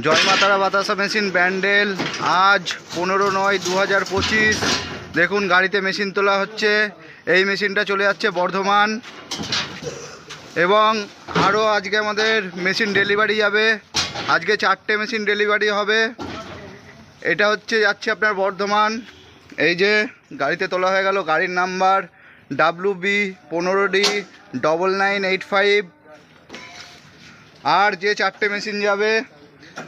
জয় মাতারা বাতাসা মেশিন, ব্যান্ডেল আজ পনেরো নয় দু হাজার পঁচিশ। দেখুন, গাড়িতে মেশিন তোলা হচ্ছে। এই মেশিনটা চলে যাচ্ছে বর্ধমান। এবং আরও আজকে আমাদের মেশিন ডেলিভারি যাবে। আজকে চারটে মেশিন ডেলিভারি হবে। এটা হচ্ছে, যাচ্ছে আপনার বর্ধমান। এই যে, গাড়িতে তোলা হয়ে গেল গাড়ির নাম্বার ডাব্লু বি পনেরো D double nine eight five. আর যে চারটে মেশিন যাবে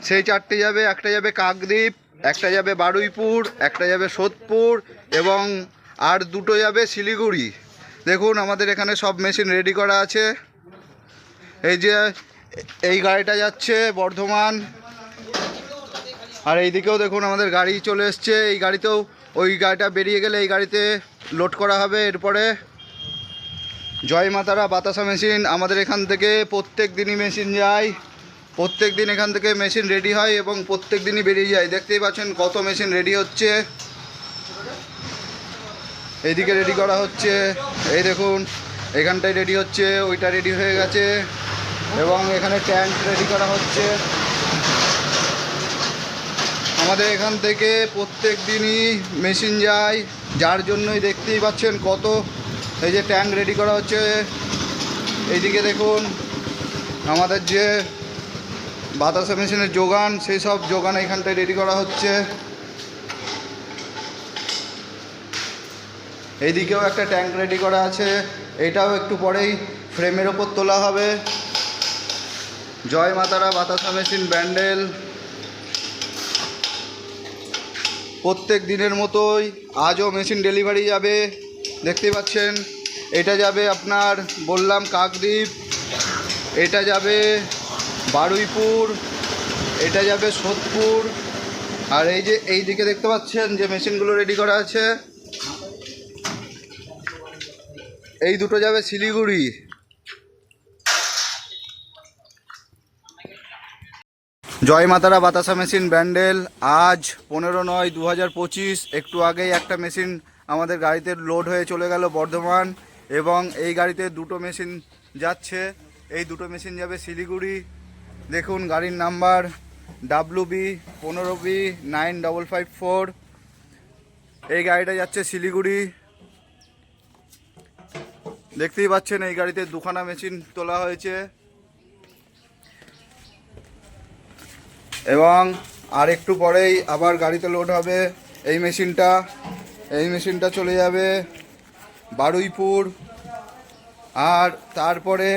সেই চারটে যাবে, একটা যাবে কাকদ্বীপ, একটা যাবে বারুইপুর, একটা যাবে সোদপুর এবং আর দুটো যাবে শিলিগুড়ি। দেখুন, আমাদের এখানে সব মেশিন রেডি করা আছে। এই যে, এই গাড়িটা যাচ্ছে বর্ধমান। আর এইদিকেও দেখুন, আমাদের গাড়ি চলে এসছে। এই গাড়িতেও, ওই গাড়িটা বেরিয়ে গেলে এই গাড়িতে লোড করা হবে এরপরে। জয় মাতারা, বাতাসা মেশিন। আমাদের এখান থেকে প্রত্যেক দিনই মেশিন যায়। প্রত্যেক দিন এখান থেকে মেশিন রেডি হয় এবং প্রত্যেক দিনই বেরিয়ে যায়। দেখতেই পাচ্ছেন কত মেশিন রেডি হচ্ছে। এইদিকে রেডি করা হচ্ছে। এই দেখুন, এখানটায় রেডি হচ্ছে, ওইটা রেডি হয়ে গেছে এবং এখানে ট্যাঙ্ক রেডি করা হচ্ছে। আমাদের এখান থেকে প্রত্যেক দিনই মেশিন যায়। যার জন্যই দেখতেই পাচ্ছেন কত এই যে ট্যাঙ্ক রেডি করা হচ্ছে। এইদিকে দেখুন, আমাদের যে বাতাসা মেশিনের যোগান, সেই সব যোগান এখানটায় রেডি করা হচ্ছে। এইদিকেও একটা ট্যাঙ্ক রেডি করা আছে। এটাও একটু পরেই ফ্রেমের ওপর তোলা হবে। জয় মাতারা বাতাসা মেশিন ব্যান্ডেল। প্রত্যেক দিনের মতোই আজও মেশিন ডেলিভারি যাবে। দেখতে পাচ্ছেন, এটা যাবে আপনার বললাম কাকদ্বীপ, এটা যাবে বারুইপুর, এটা যাবে সোদপুর, আর এই যে এই দিকে দেখতে পাচ্ছেন যে মেশিনগুলো রেডি করা আছে। এই দুটো যাবে শিলিগুড়ি। জয় মাতারা বাতাসা মেশিন ব্যান্ডেল, আজ পনেরো নয় দু পঁচিশ, একটু আগেই একটা মেশিন আমাদের গাড়িতে লোড হয়ে চলে গেল বর্ধমান, এবং এই গাড়িতে দুটো মেশিন যাচ্ছে। এই দুটো মেশিন যাবে শিলিগুড়ি দেখুন গাড়ির নাম্বার ডাব্লু বি পনেরো B nine double five four এই গাড়িটা যাচ্ছে শিলিগুড়ি। দেখতেই পাচ্ছেন এই গাড়িতে দুখানা মেশিন তোলা হয়েছে। এবং আর একটু পরেই আবার গাড়িতে লোড হবে এই মেশিনটা এই মেশিনটা চলে যাবে বারুইপুর। আর তারপরে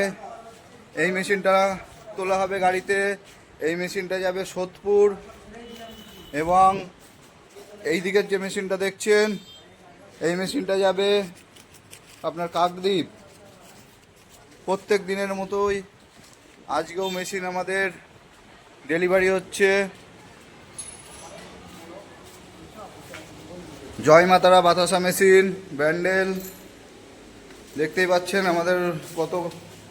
এই মেশিনটা তোলা হবে গাড়িতে। এই মেশিনটা যাবে সোদপুর এবং এই দিকের যে মেশিনটা দেখছেন, এই মেশিনটা যাবে আপনার কাকদ্বীপ। প্রত্যেক দিনের মতোই আজকেও মেশিন আমাদের ডেলিভারি হচ্ছে। জয় মাতারা বাতাসা মেশিন, ব্যান্ডেল। দেখতেই পাচ্ছেন আমাদের কত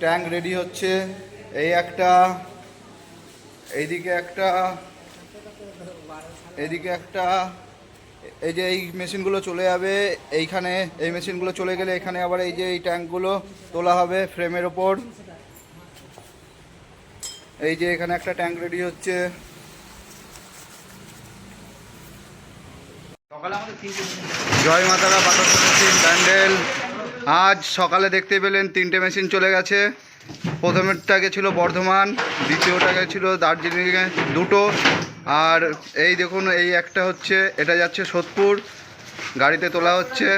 ট্যাঙ্ক রেডি হচ্ছে। এই একটা এইদিকে একটা এইদিকে একটা এই যে এই মেশিনগুলো চলে যাবে এইখানে এই মেশিনগুলো চলে গেলে এখানে আবার এই যে এই ট্যাঙ্কগুলো তোলা হবে ফ্রেমের ওপর। এই যে এখানে একটা ট্যাঙ্ক রেডি হচ্ছে। জয় মাতারা বাতাসা মেশিন ব্যান্ডেল। আজ সকালে দেখতে পেলেন তিনটে মেশিন চলে গেছে। প্রথমেরটা গেছিল বর্ধমান, দ্বিতীয়টা গেছিল দার্জিলিংয়ে দুটো। আর এই দেখুন, এই একটা হচ্ছে, এটা যাচ্ছে সোদপুর, গাড়িতে তোলা হচ্ছে।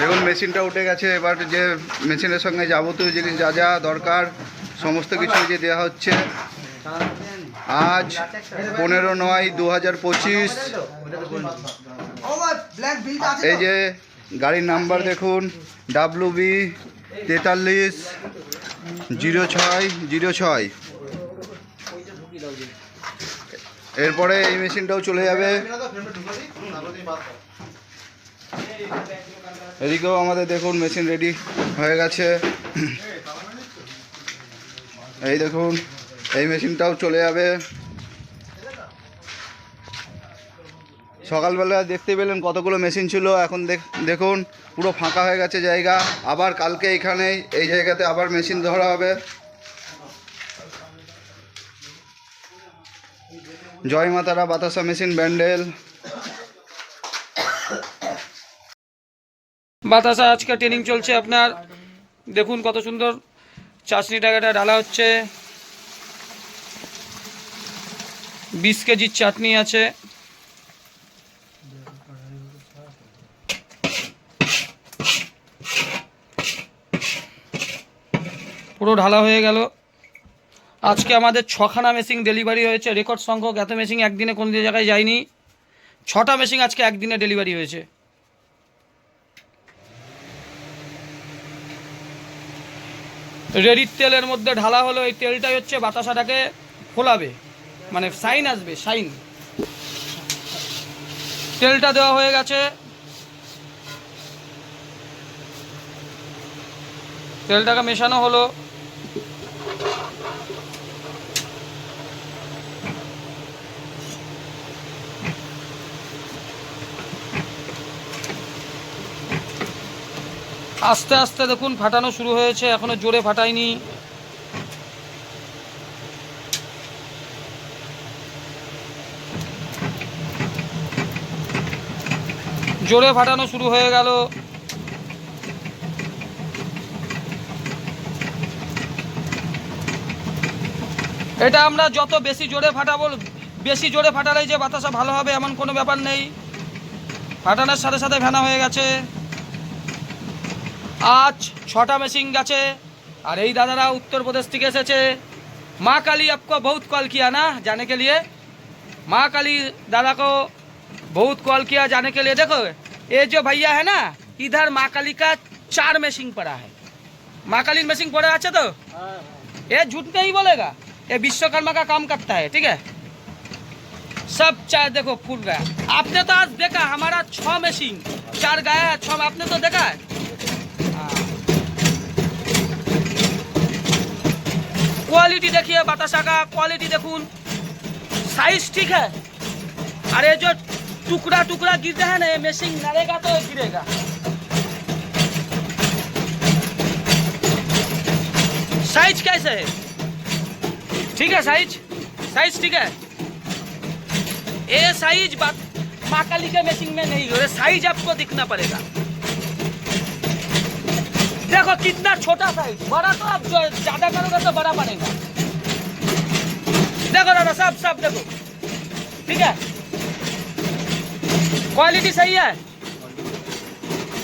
দেখুন, মেশিনটা উঠে গেছে, এবার যে মেশিনের সঙ্গে যাবতীয় জিনিস যা যা দরকার, সমস্ত কিছু যে দেওয়া হচ্ছে। আজ পনেরো নয় দু হাজার পঁচিশ। এই যে গাড়ির নাম্বার দেখুন ডাব্লু বি তেতাল্লিশ, জিরো ছয় জিরো ছয়। এরপরে এই মেশিনটাও চলে যাবে। এদিকেও আমাদের দেখুন মেশিন রেডি হয়ে গেছে। এই দেখুন, এই মেশিনটাও চলে যাবে। সকালবেলা দেখতে পেলেন কতগুলো মেশিন ছিল। এখন দেখ- দেখুন, পুরো ফাঁকা হয়ে গেছে জায়গা। আবার কালকে এখানেই এই জায়গাতে আবার মেশিন ধরা হবে। জয় মাতারা বাতাসা মেশিন ব্যান্ডেল। বাতাসা, আজকে ট্রেনিং চলছে আপনার। দেখুন কত সুন্দর চাশনি টাকাটা ঢালা হচ্ছে। বিশ কেজির চাটনি আছে পুরো ঢালা হয়ে গেল। আজকে আমাদের ছখানা মেশিন ডেলিভারি হয়েছে। রেকর্ড সংখ্যক এত মেশিন একদিনে কোনো জায়গায় যায়নি। ছটা মেশিন আজকে একদিনে ডেলিভারি হয়েছে। রেডির তেলের মধ্যে ঢালা হলো, এই তেলটাই হচ্ছে বাতাসাটাকে ফোলাবে। মানে সাইন আসবে সাইন তেলটা দেওয়া হয়ে গেছে। তেলটাকে মেশানো হলো। আস্তে আস্তে দেখুন ফাটানো শুরু হয়েছে এখনও জোরে ফাটায়নি। জোরে ফাটানো শুরু হয়ে গেল। এটা আমরা যত বেশি জোরে ফাটাবো বেশি জোরে ফাটালেই যে বাতাসা ভালো হবে এমন কোনো ব্যাপার নেই। ফাটানোর সাথে সাথে ভেনা হয়ে গেছে। আজ ছটা মেশিন গেছে আর এই দাদারা উত্তরপ্রদেশ থেকে এসেছে। মা কালী আপকো বহুত কল কিয়া না জানে কে লিয়ে? মা কালী দাদাকো বহুত কল কিয়া জানে কে লিয়ে? দেখো এ যে ভাইয়া হ্যাঁ না ইধার মা কালী কা চার মেশিন পড়া হ্যাঁ মা কালীর মেশিন পড়ে আছে তো? হ্যাঁ, হ্যাঁ। এ ঝুট নেই বলেগা। ये विश्वकर्मा का काम करता है ठीक है सब चार देखो फूल गया आपने तो आज देखा हमारा छह मशीन चार गया है छह आपने तो देखा है क्वालिटी देखिए बताशा का क्वालिटी देखून साइज ठीक है अरे जो टुकड़ा टुकड़ा गिरता है ना ये मशीन नरेगा तो गिरेगा साइज कैसे है ठीक है, साइज़? साइज़ ठीक है? ये साइज़ बात माकाली के मैचिंग में नहीं हो रहा। साइज़ आपको दिखना पड़ेगा। देखो, कितना छोटा साइज़। बड़ा तो आप जो ज़्यादा करोगे तो बड़ा बनेगा। देखो दादा सब सब देखो। ठीक है? क्वालिटी सही है?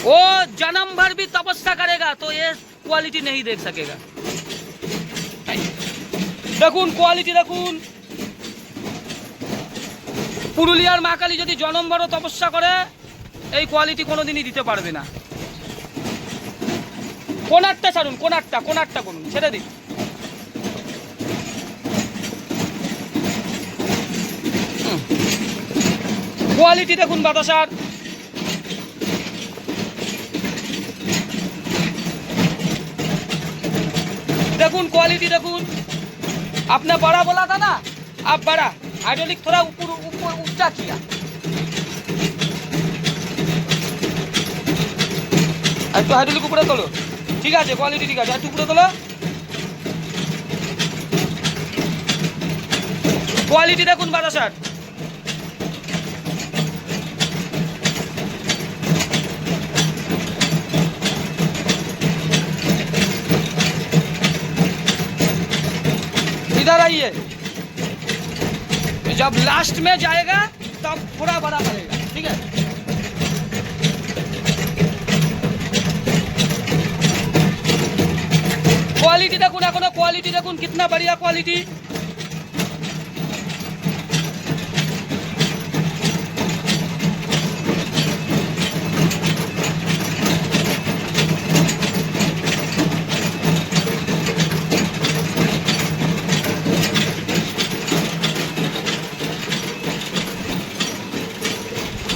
वो जन्म भर भी तपस्या करेगा तो ये क्वालिटी नहीं देख सकेगा। দেখুন, কোয়ালিটি দেখুন। পুরুলিয়ার মা কালী যদি জনম্বর তপস্যা করে, এই কোয়ালিটি কোনো দিনই দিতে পারবে না। কোন একটা ছাড়ুন কোন একটা কোন একটা করুন ছেড়ে দিন। কোয়ালিটি দেখুন বাতাসার দেখুন, কোয়ালিটি দেখুন। आपने बड़ा बोला था ना आप बड़ा हाइड्रोलिक थोड़ा ऊपर ऊपर ऊंचा किया একটু হাইড্রোলিক উপরে তোলো ঠিক আছে কোয়ালিটি ঠিক আছে একটু উপরে তোলো কোয়ালিটি দেখুন বাতাসার इधर जब लास्ट में जाएगा, तब थोड़ा बड़ा करेगा ठीक है? क्वालिटी देखो ना कोना क्वालिटी देखो कितना बढ़िया क्वालिटी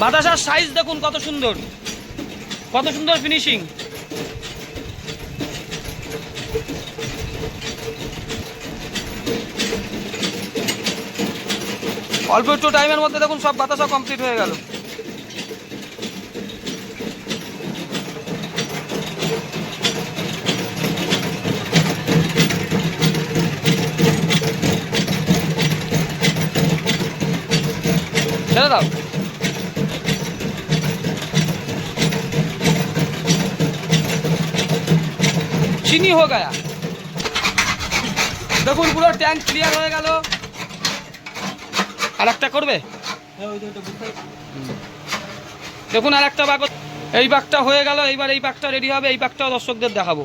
বাতাসার সাইজ দেখুন কত সুন্দর। কত সুন্দর ফিনিশিং অল্প একটু টাইমের মধ্যে দেখুন সব বাতাসা কমপ্লিট হয়ে গেল। ছেড়ে দাও। চিনি হয়ে গেল। দেখুন, পুরো ট্যাঙ্ক ক্লিয়ার হয়ে গেল। আর একটা করবে? দেখুন, আর একটা বাঘ এই বাঘটা হয়ে গেল, এইবার এই বাঘটা রেডি হবে, এই বাঘটা দর্শকদের দেখাবো।